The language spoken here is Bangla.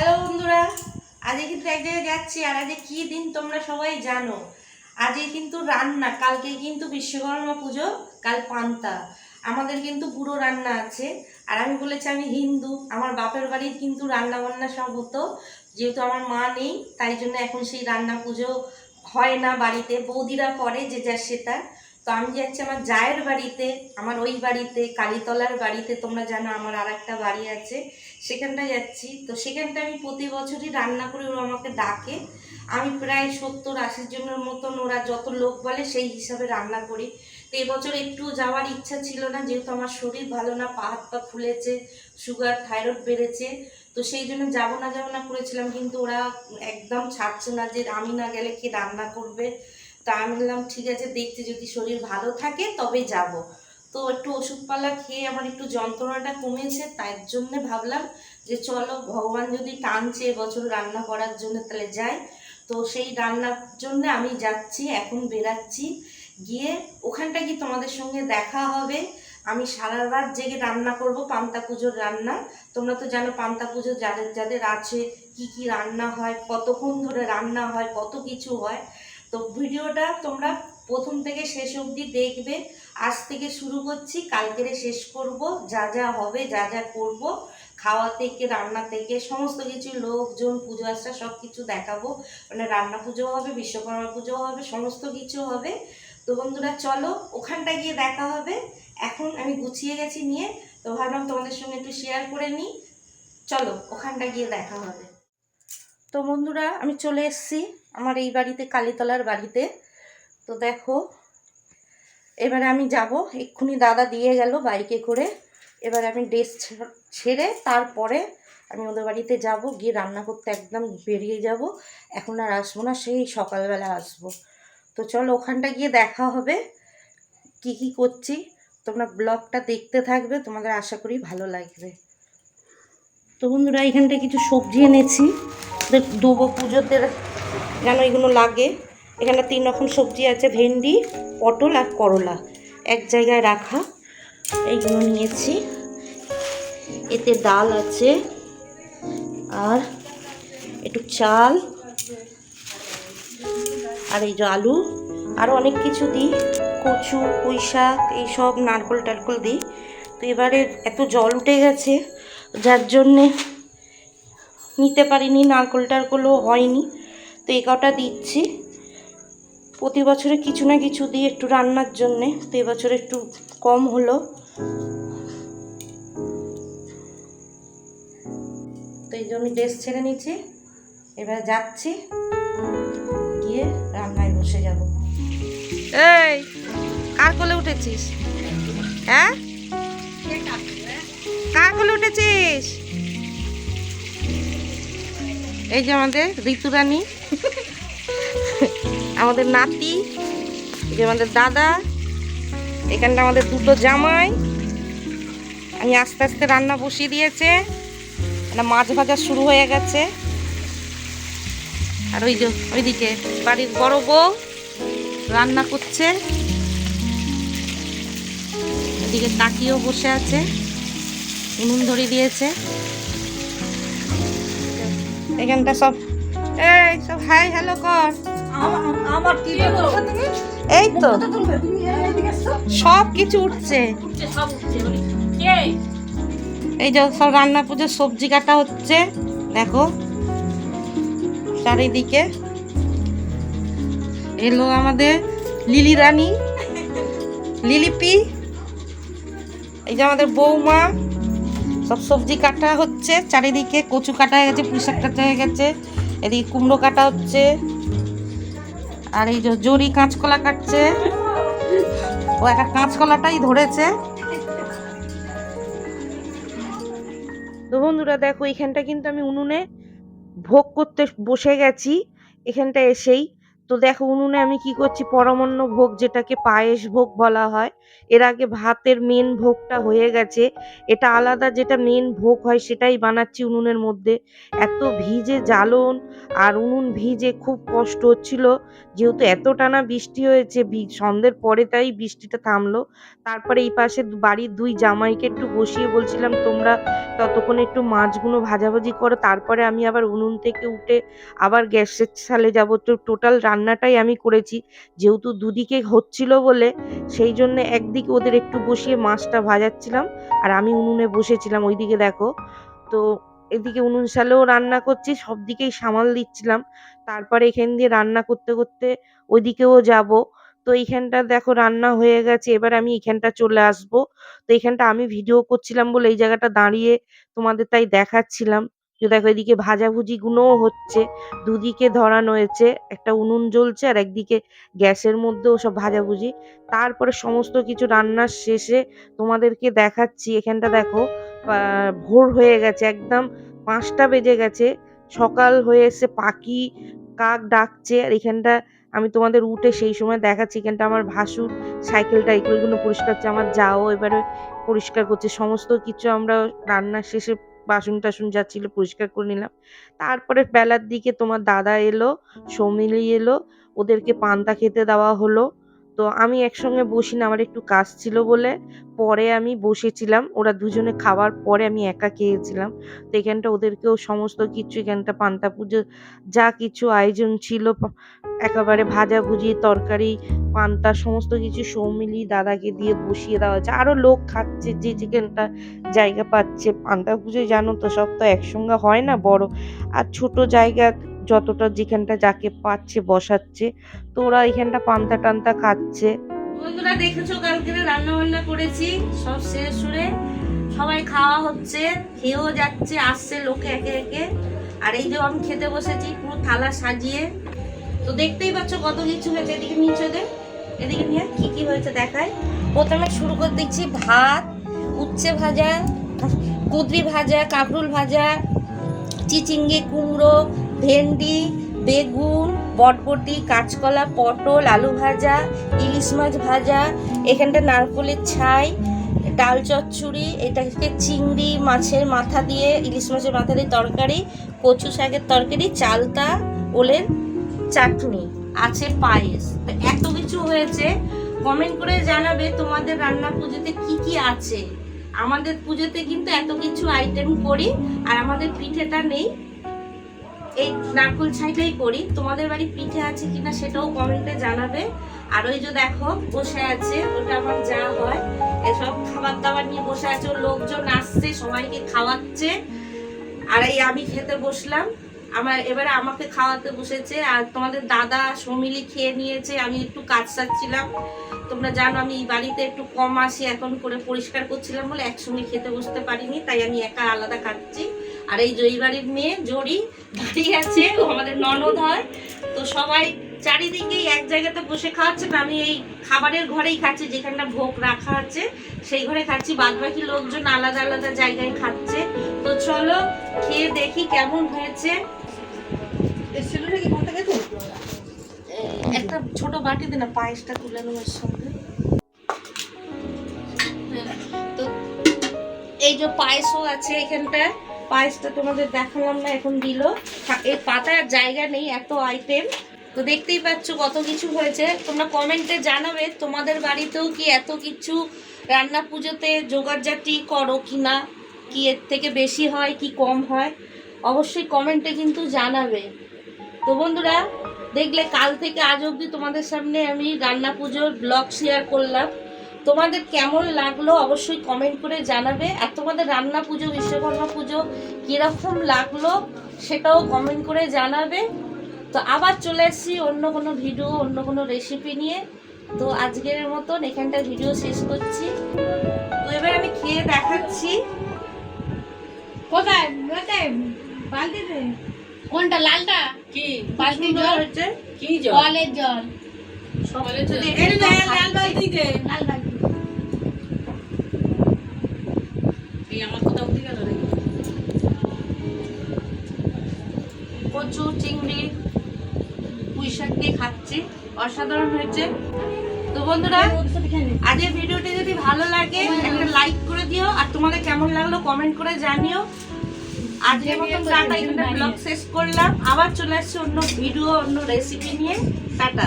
হ্যালো বন্ধুরা। আজকে কিন্তু এক জায়গায় যাচ্ছি আর আজকে কি দিন তোমরা সবাই জানো। আজকে কিন্তু রান্না, কালকে কিন্তু বিশ্বকর্মা পুজো, কাল পান্তা। আমাদের কিন্তু পুরো রান্না আছে। আর আমি বলেছি আমি হিন্দু, আমার বাপের বাড়ির কিন্তু রান্না বান্না সব হতো। যেহেতু আমার মা নেই, তাই জন্য এখন সেই রান্না পুজো হয় না বাড়িতে। বৌদিরা করে যে যা সেটা। তো আমি যাচ্ছি আমার জায়ের বাড়িতে, আমার ওই বাড়িতে, কালীতলার বাড়িতে, তোমরা জানো আমার আর একটা বাড়ি আছে সেখানটা যাচ্ছি। তো সেখানটা আমি প্রতি বছরই রান্না করে ওরা আমাকে ডাকে। আমি প্রায় সত্তর আশি জনের মতন ওরা যত লোক বলে সেই হিসাবে রান্না করি। তো এবছর একটু যাওয়ার ইচ্ছা ছিল না, যেহেতু আমার শরীর ভালো না, পা হাত পা ফুলেছে, সুগার, থাইরয়েড বেড়েছে। তো সেই জন্য যাব না যাব না করেছিলাম, কিন্তু ওরা একদম ছাড়ছে না যে আমি না গেলে কি রান্না করবে। তা আমি বললাম ঠিক আছে দেখছি যদি শরীর ভালো থাকে তবে যাব। তো একটু ওষুধপালা খেয়ে আমার একটু যন্ত্রণাটা কমেছে তার জন্য ভাবলাম যে চলো, ভগবান যদি টানছে এবছর রান্না করার জন্য, তাহলে যাই। তো সেই রান্নার জন্য আমি যাচ্ছি, এখন বেরাচ্ছি। গিয়ে ওখানটা কি তোমাদের সঙ্গে দেখা হবে। আমি সারা রাত জেগে রান্না করব, পান্তা পুজোর রান্না। তোমরা তো জানো, পান্তা পুজো যাদের যাদের আছে, কি কি রান্না হয়, কতক্ষণ ধরে রান্না হয়, কত কিছু হয়। তো ভিডিওটা তোমরা প্রথম থেকে শেষ অবধি দেখবে। আজ থেকে শুরু করছি, কালকেরে শেষ করব। যা যা হবে, যা যা করব, খাওয়া থেকে, রান্না থেকে, সমস্ত কিছু, লোকজন, পুজো আচরা সব কিছু দেখাবো। মানে রান্না পুজো হবে, বিশ্বকর্মা পুজো হবে, সমস্ত কিছু হবে। তো বন্ধুরা, চলো ওখানটা গিয়ে দেখা হবে। এখন আমি গুছিয়ে গেছি নিয়ে, তো ভাবলাম তোমাদের সঙ্গে একটু শেয়ার করে নিই। চলো ওখানটা গিয়ে দেখা হবে। তো বন্ধুরা, আমি চলে এসেছি। আমার এই বাড়িতে, কালীতলার বাড়িতে। তো দেখো, এবারে আমি যাব। এক্ষুনি দাদা দিয়ে গেল বাইকে করে। এবার আমি ড্রেস ছেড়ে তারপরে আমি ওদের বাড়িতে যাব। গিয়ে রান্না করতে একদম বেরিয়ে যাব। এখন আর আসব না, সেই সকালবেলা আসব। তো চলো, ওখানটা গিয়ে দেখা হবে। কি কি করছি? তোমরা ব্লগটা দেখতে থাকবে। তোমাদের আশা করি ভালো লাগবে। তো বন্ধুরা এখানটা কিছু সবজি এনেছি। দেবো পুজোতে। যেন এগুলো লাগে। এখানে তিন রকম সবজি আছে, ভেন্ডি, পটল আর করলা। এক জায়গায় রাখা। এইগুলো নিয়েছি। এতে ডাল আছে। আর একটু চাল। আর এই যে আলু। আরও অনেক কিছু দিই। কচু পুঁই শাক এইসব নারকল টারকল দিই। তো এবারে এত জল উঠে গেছে, যার জন্যে নিতে পারিনি। নারকল টারকলও হয়নি। তো এই কটা দিচ্ছি। প্রতি বছরে কিছু না কিছু দিই একটু রান্নার জন্যে, তো এবছর একটু কম হলো। তো এই জন্য ড্রেস ছেড়ে নিচ্ছি, এবার যাচ্ছি, গিয়ে রান্নায় বসে যাব। এই, কার কোলে উঠেছিস? হ্যাঁ? কার কোলে উঠেছিস? এই যে আমাদের ঋতুরানী। আমাদের নাতি যে আমাদের দাদা, এখানটা আমাদের দুটো জামাই। আমি আস্তে আস্তে রান্না বসিয়ে দিয়েছে। একটা মাছ ভাজা শুরু হয়ে গেছে। আর ওই যে ওইদিকে বাড়ির বড় বউ রান্না করছে। এদিকে কাকিও বসে আছে। উনুন ধরে দিয়েছে। এখানটা সব এই, সব হাই, হ্যালো, কর। আমার কি এই তো। সব কিছু উঠছে। এই যে সব রান্না পুজোর সবজি কাটা হচ্ছে, দেখো। চারিদিকে। এলো আমাদের লিলি রানী, লিলিপি। এই যে আমাদের বৌমা। সব সবজি কাটা হচ্ছে, চারিদিকে কচু কাটা হয়ে গেছে, পুঁই শাক কাটা হয়ে গেছে। এদিকে কুমড়ো কাটা হচ্ছে। আর এই যে জরি কাঁচকলা কাটছে। ও একটা কাঁচকলাটাই ধরেছে। তো বন্ধুরা, দেখো, এখানটা কিন্তু আমি উনুনে ভোগ করতে বসে গেছি। এখানটা এসেই তো দেখো উনুনে আমি কি করছি? পরমান্ন ভোগ যেটাকে পায়েস ভোগ বলা হয়, এর আগে ভাতের মেন ভোগটা হয়ে গেছে। এটা আলাদা যেটা মেন ভোগ হয় সেটাই বানাচ্ছি উনুনের মধ্যে। এত ভিজে জ্বালন আর উনুন ভিজে খুব কষ্ট হচ্ছিল। যেহেতু এত টানা বৃষ্টি হয়েছে সন্ধ্যের পরে তাই বৃষ্টিটা থামলো। তারপরে এই পাশে বাড়ির দুই জামাইকে একটু বসিয়ে বলছিলাম, তোমরা ততক্ষণ একটু মাছগুলো ভাজাভাজি করো, তারপরে আমি আবার উনুন থেকে উঠে আবার গ্যাসের ছালে যাব। তো টোটাল রান্নাটাই আমি করেছি, যেহেতু দুদিকে হচ্ছিল বলে, সেই জন্য একদিকে ওদের একটু বসিয়ে মাছটা ভাজাচ্ছিলাম আর আমি উনুনে বসেছিলাম ওইদিকে দেখো। তো এদিকে উনুন সালেও রান্না করছি সব দিকেই সামাল দিচ্ছিলাম। তারপরে এখান দিয়ে রান্না করতে করতে ওইদিকেও যাব। তো এইখানটা দেখো রান্না হয়ে গেছে, এবার আমি এখানটা চলে আসব। তো এখানটা আমি ভিডিও করছিলাম বলে এই জায়গাটা দাঁড়িয়ে তোমাদের তাই দেখাচ্ছিলাম। যে দেখো এদিকে ভাজাভুজি গুলোও হচ্ছে, দুদিকে ধরানো হয়েছে, একটা উনুন জ্বলছে আর একদিকে গ্যাসের মধ্যেও সব ভাজাভুজি। তারপরে সমস্ত কিছু রান্নার শেষে তোমাদেরকে দেখাচ্ছি, এখানটা দেখো ভোর হয়ে গেছে একদম পাঁচটা বেজে গেছে। সকাল হয়ে এসে পাখি কাক ডাকছে আর এখানটা আমি তোমাদের উঠে সেই সময় দেখাচ্ছি কিন্তু আমার ভাসুর সাইকেল টাইকেলগুলো পরিষ্কার হচ্ছে আমার যাও, এবারে পরিষ্কার করছে। সমস্ত কিছু আমরা রান্নার শেষে বাসন টাসন যা ছিল পরিষ্কার করে নিলাম। তারপরে বেলার দিকে তোমার দাদা এলো, সৌমিলি এলো, ওদেরকে পান্তা খেতে দেওয়া হলো। তো আমি একসঙ্গে বসি না, আমার একটু কাজ ছিল বলে পরে আমি বসেছিলাম। ওরা দুজনে খাওয়ার পরে আমি একা খেয়েছিলাম। তো এখানটা ওদেরকেও সমস্ত কিছু, এখানটা পান্তা পুজো যা কিছু আয়োজন ছিল একেবারে ভাজাভুজি তরকারি, পান্তা, সমস্ত কিছু সৌমিলি দাদাকে দিয়ে বসিয়ে দেওয়া হয়েছে। আরও লোক খাচ্ছে যে যেখানটা জায়গা পাচ্ছে। পান্তা পুজোয় জানো তো, সব তো একসঙ্গে হয় না বড়। আর ছোট জায়গা যতটা যেখানটা যাকে পাচ্ছে, বসাচ্ছে। তো ওরা এখানটা পান্তা টান্তা খাচ্ছে। বন্ধুরা, দেখেছ কালকে রান্না বান্না করেছি? সব শেষ সুরে সবাই খাওয়া হচ্ছে, খেয়েও যাচ্ছে, আসছে লোকে একে একে। আর এই যে আমি খেতে বসেছি, পুরো থালা সাজিয়ে। তো দেখতেই পাচ্ছ কত কিছু হয়েছে এদিকে নিচে দে এদিকে নিয়ে কি কি হয়েছে দেখায় প্রথমে শুরু করে দিচ্ছি ভাত, উচ্ছে ভাজা কুদরি ভাজা, কাঁকরুল ভাজা, চিচিঙ্গি কুমড়ো ভেন্ডি, বেগুন, বটবটি, কাঁচকলা, পটল, আলু ভাজা, ইলিশ মাছ ভাজা, এখানটা নারকলের ছাই, ডাল চচ্চড়ি, এটাকে চিংড়ি মাছের মাথা দিয়ে, ইলিশ মাছের মাথা দিয়ে তরকারি, কচু শাকের তরকারি, চালতা, ওলের চাটনি, আছে পায়েস। এত কিছু হয়েছে কমেন্ট করে জানাবে তোমাদের রান্না পুজোতে কি কি আছে। আমাদের পুজোতে কিন্তু এত কিছু আইটেম করি, আর আমাদের পিঠেটা নেই। এই নারকল ছাইটাই করি। তোমাদের বাড়ি পিঠে আছে কিনা সেটাও কমেন্টে জানাবে। আর ওই যে দেখো, বসে আছে, ওটা আমার যা হয়। এসব খাবার দাবার নিয়ে বসে আছে, ওর লোকজন আসছে, সবাইকে খাওয়াচ্ছে। আর এই আমি খেতে বসলাম। আমার এবারে আমাকে খাওয়াতে বসেছে, আর তোমাদের দাদা সমিলি খেয়ে নিয়েছে, আমি একটু কাজ সারছিলাম। তোমরা জানো আমি এই বাড়িতে একটু কম আসি, এখন করে পরিষ্কার করছিলাম বলে একসঙ্গে খেতে বসতে পারিনি, তাই আমি একা আলাদা খাচ্ছি। আর এই জয়ী বাড়ির মেয়ে জড়ি দাঁড়িয়ে আছে ও আমাদের ননদ হয়। তো সবাই চারিদিকেই এক জায়গাতে বসে খাওয়াচ্ছে না আমি এই খাবারের ঘরেই খাচ্ছি যেখানটা ভোগ রাখা আছে সেই ঘরে খাচ্ছি। বাদ বাকি লোকজন আলাদা আলাদা জায়গায় খাচ্ছে। তো চলো খেয়ে দেখি কেমন হয়েছে। একটা ছোট বাটিতে না পায়েসটা তুলে নেওয়ার সঙ্গে। তো এই যে পায়েসও আছে এখানটায়। পায়েসটা তোমাদের দেখালাম না, এখন দিল। এই পাতার জায়গা নেই, এত আইটেম তো দেখতেই পাচ্ছ কত কিছু হয়েছে। তোমরা কমেন্টে জানাবে, তোমাদের বাড়িতেও কি এত কিছু রান্না পুজোতে জোগাড়জাটি করো কি না কি এর থেকে বেশি হয়, কি কম হয়? অবশ্যই কমেন্টে কিন্তু জানাবে। তো বন্ধুরা, দেখলে কাল থেকে আজ অবধি তোমাদের সামনে আমি রান্না পুজোর ব্লগ শেয়ার করলাম। তোমাদের কেমন লাগল অবশ্যই কমেন্ট করে জানাবে। আর তোমাদের রান্না পুজো বিশ্বকর্মা পুজো কীরকম লাগল সেটাও কমেন্ট করে জানাবে। তো আবার চলে এসেছি অন্য কোনো ভিডিও অন্য কোনো রেসিপি নিয়ে। তো আজকের মতন এখানটা ভিডিও শেষ করছি। তো এবার আমি খেয়ে দেখাচ্ছি। কোথায়? বালতিতে? কোনটা লালটা? কি? বালতি জল? হয়েছে কি জল। জলের জল। সকালে লাল। লাল কচু চিংড়ি পুঁই শাক শাক দিয়ে খাচ্ছি। অসাধারণ হয়েছে। তো বন্ধুরা, আজকের ভিডিওটি যদি ভালো লাগে, একটা লাইক করে দিও। আর তোমাদের কেমন লাগল কমেন্ট করে জানিও। আজকের মতন টাটা ব্লগ শেষ করলাম। আবার চলে আসছি অন্য ভিডিও অন্য রেসিপি নিয়ে। টাটা।